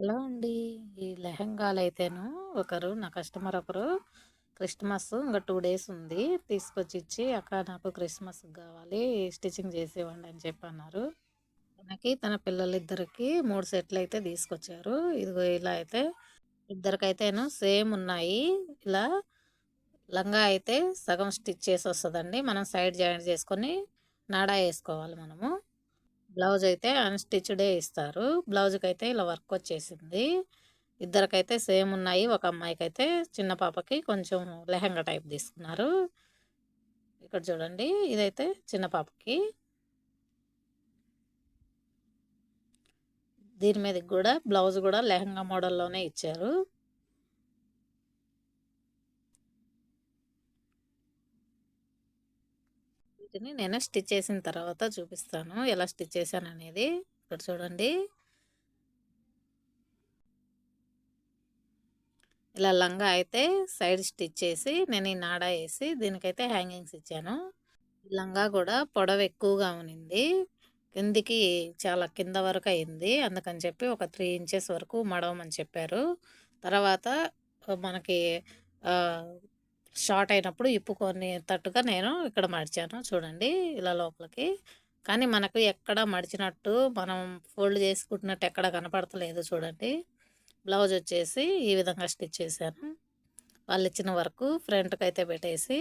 Hello అండి? ఈ లెహంగాలు అయితేను ఒకరు నా కస్టమర్ ఒకరు క్రిస్మస్ ఇంకా టూ డేస్ ఉంది. తీసుకొచ్చి ఇచ్చి అక్క నాకు క్రిస్మస్ కావాలి స్టిచ్చింగ్ చేసేవ్వండి అని చెప్పి అన్నారు. తనకి తన పిల్లలిద్దరికి మూడు సెట్లు అయితే తీసుకొచ్చారు. ఇదిగో ఇలా అయితే ఇద్దరికైతేను సేమ్ ఉన్నాయి. ఇలా లంగా అయితే సగం స్టిచ్ చేసి వస్తుందండి మనం సైడ్ జాయింట్ చేసుకొని నాడా వేసుకోవాలి మనము. బ్లౌజ్ అయితే అన్స్టిచ్డే ఇస్తారు. బ్లౌజ్కి అయితే ఇలా వర్క్ వచ్చేసింది. ఇద్దరికైతే సేమ్ ఉన్నాయి. ఒక అమ్మాయికి అయితే చిన్న పాపకి కొంచెం లెహంగా టైప్ తీసుకున్నారు. ఇక్కడ చూడండి. ఇదైతే చిన్న పాపకి. దీని మీదకి కూడా బ్లౌజ్ కూడా లెహంగా మోడల్లోనే ఇచ్చారు. వీటిని నేను స్టిచ్ చేసిన తర్వాత చూపిస్తాను. ఎలా స్టిచ్ చేశాను అనేది ఇక్కడ చూడండి. ఇలా లంగా అయితే సైడ్ స్టిచ్ చేసి నేను ఈ నాడా వేసి దీనికైతే హ్యాంగింగ్స్ ఇచ్చాను. లంగా కూడా పొడవు ఎక్కువగా ఉనింది కిందికి చాలా కింద వరకు అయింది. అందుకని చెప్పి ఒక త్రీ ఇంచెస్ వరకు మడవమని చెప్పారు. తర్వాత మనకి షార్ట్ అయినప్పుడు ఇప్పుకొని తట్టుగా నేను ఇక్కడ మడిచాను. చూడండి ఇలా లోపలికి. కానీ మనకు ఎక్కడ మడిచినట్టు మనం ఫోల్డ్ చేసుకుంటున్నట్టు ఎక్కడ కనపడతలేదు చూడండి. బ్లౌజ్ వచ్చేసి ఈ విధంగా స్టిచ్ చేశాను. వాళ్ళు ఇచ్చిన వరకు ఫ్రంట్కి అయితే పెట్టేసి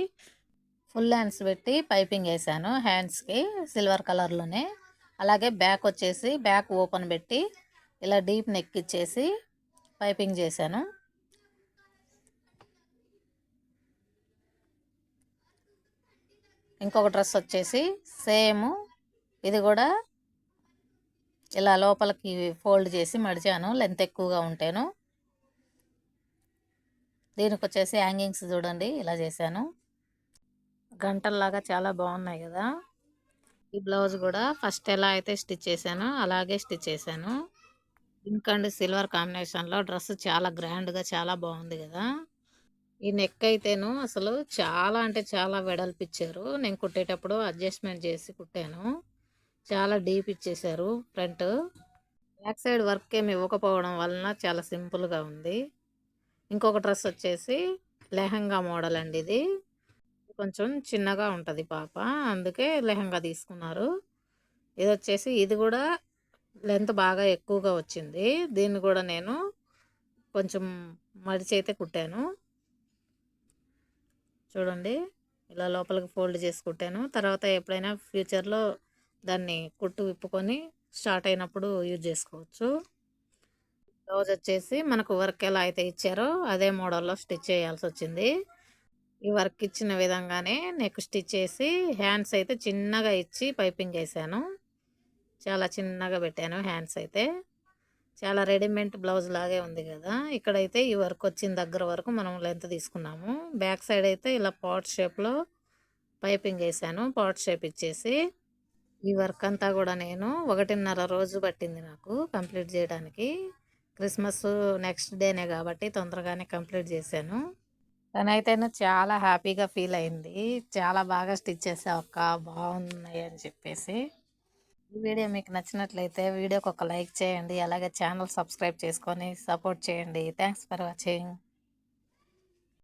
ఫుల్ హ్యాండ్స్ పెట్టి పైపింగ్ వేసాను హ్యాండ్స్కి సిల్వర్ కలర్లోనే. అలాగే బ్యాక్ వచ్చేసి బ్యాక్ ఓపెన్ పెట్టి ఇలా డీప్ నెక్ ఇచ్చేసి పైపింగ్ చేశాను. ఇంకొక డ్రెస్ వచ్చేసి సేమ్ ఇది కూడా ఇలా లోపలికి ఫోల్డ్ చేసి మడిచాను లెంత్ ఎక్కువగా ఉంటేను. దీనికి వచ్చేసి హ్యాంగింగ్స్ చూడండి ఇలా చేశాను. గంటల్లాగా చాలా బాగున్నాయి కదా. ఈ బ్లౌజ్ కూడా ఫస్ట్ ఎలా అయితే స్టిచ్ చేశానో అలాగే స్టిచ్ చేశాను. పింక్ అండ్ సిల్వర్ కాంబినేషన్లో డ్రెస్ చాలా గ్రాండ్గా చాలా బాగుంది కదా. ఈ నెక్ అయితేను అసలు చాలా అంటే చాలా వెడల్పిచ్చారు. నేను కుట్టేటప్పుడు అడ్జస్ట్మెంట్ చేసి కుట్టాను. చాలా డీప్ ఇచ్చేసారు ఫ్రంట్. బ్యాక్ సైడ్ వర్క్ ఏమి ఇవ్వకపోవడం వలన చాలా సింపుల్గా ఉంది. ఇంకొక డ్రెస్ వచ్చేసి లెహంగా మోడల్ అండి ఇది. కొంచెం చిన్నగా ఉంటుంది పాప అందుకే లెహంగా తీసుకున్నారు. ఇది వచ్చేసి ఇది కూడా లెంత్ బాగా ఎక్కువగా వచ్చింది. దీన్ని కూడా నేను కొంచెం మడిచి అయితే కుట్టాను. చూడండి. ఇలా లోపలికి ఫోల్డ్ చేసుకుంటాను. తర్వాత ఎప్పుడైనా ఫ్యూచర్లో దాన్ని కుట్టు విప్పుకొని స్టార్ట్ అయినప్పుడు యూజ్ చేసుకోవచ్చు. బ్లౌజ్ వచ్చేసి మనకు వర్క్ ఎలా అయితే ఇచ్చారో అదే మోడల్లో స్టిచ్ చేయాల్సి వచ్చింది. ఈ వర్క్ ఇచ్చిన విధంగానే నెక్ స్టిచ్ చేసి హ్యాండ్స్ అయితే చిన్నగా ఇచ్చి పైపింగ్ వేసాను. చాలా చిన్నగా పెట్టాను హ్యాండ్స్ అయితే. చాలా రెడీమేడ్ బ్లౌజ్ లాగే ఉంది కదా. ఇక్కడైతే ఈ వర్క్ వచ్చిన దగ్గర వరకు మనం లెంత్ తీసుకున్నాము. బ్యాక్ సైడ్ అయితే ఇలా పాట్ షేప్లో పైపింగ్ వేసాను. పాట్ షేప్ ఇచ్చేసి ఈ వర్క్ అంతా కూడా నేను ఒకటిన్నర రోజు పట్టింది నాకు కంప్లీట్ చేయడానికి. క్రిస్మస్ నెక్స్ట్ డేనే కాబట్టి తొందరగానే కంప్లీట్ చేశాను. తనైతేను చాలా హ్యాపీగా ఫీల్ అయింది. చాలా బాగా స్టిచ్ చేసావు అక్క బాగున్నాయి అని చెప్పేసి. ఈ వీడియో మీకు నచ్చినట్లయితే వీడియోకి ఒక లైక్ చేయండి అలాగే ఛానల్ సబ్స్క్రైబ్ చేసుకొని సపోర్ట్ చేయండి. Thanks for watching.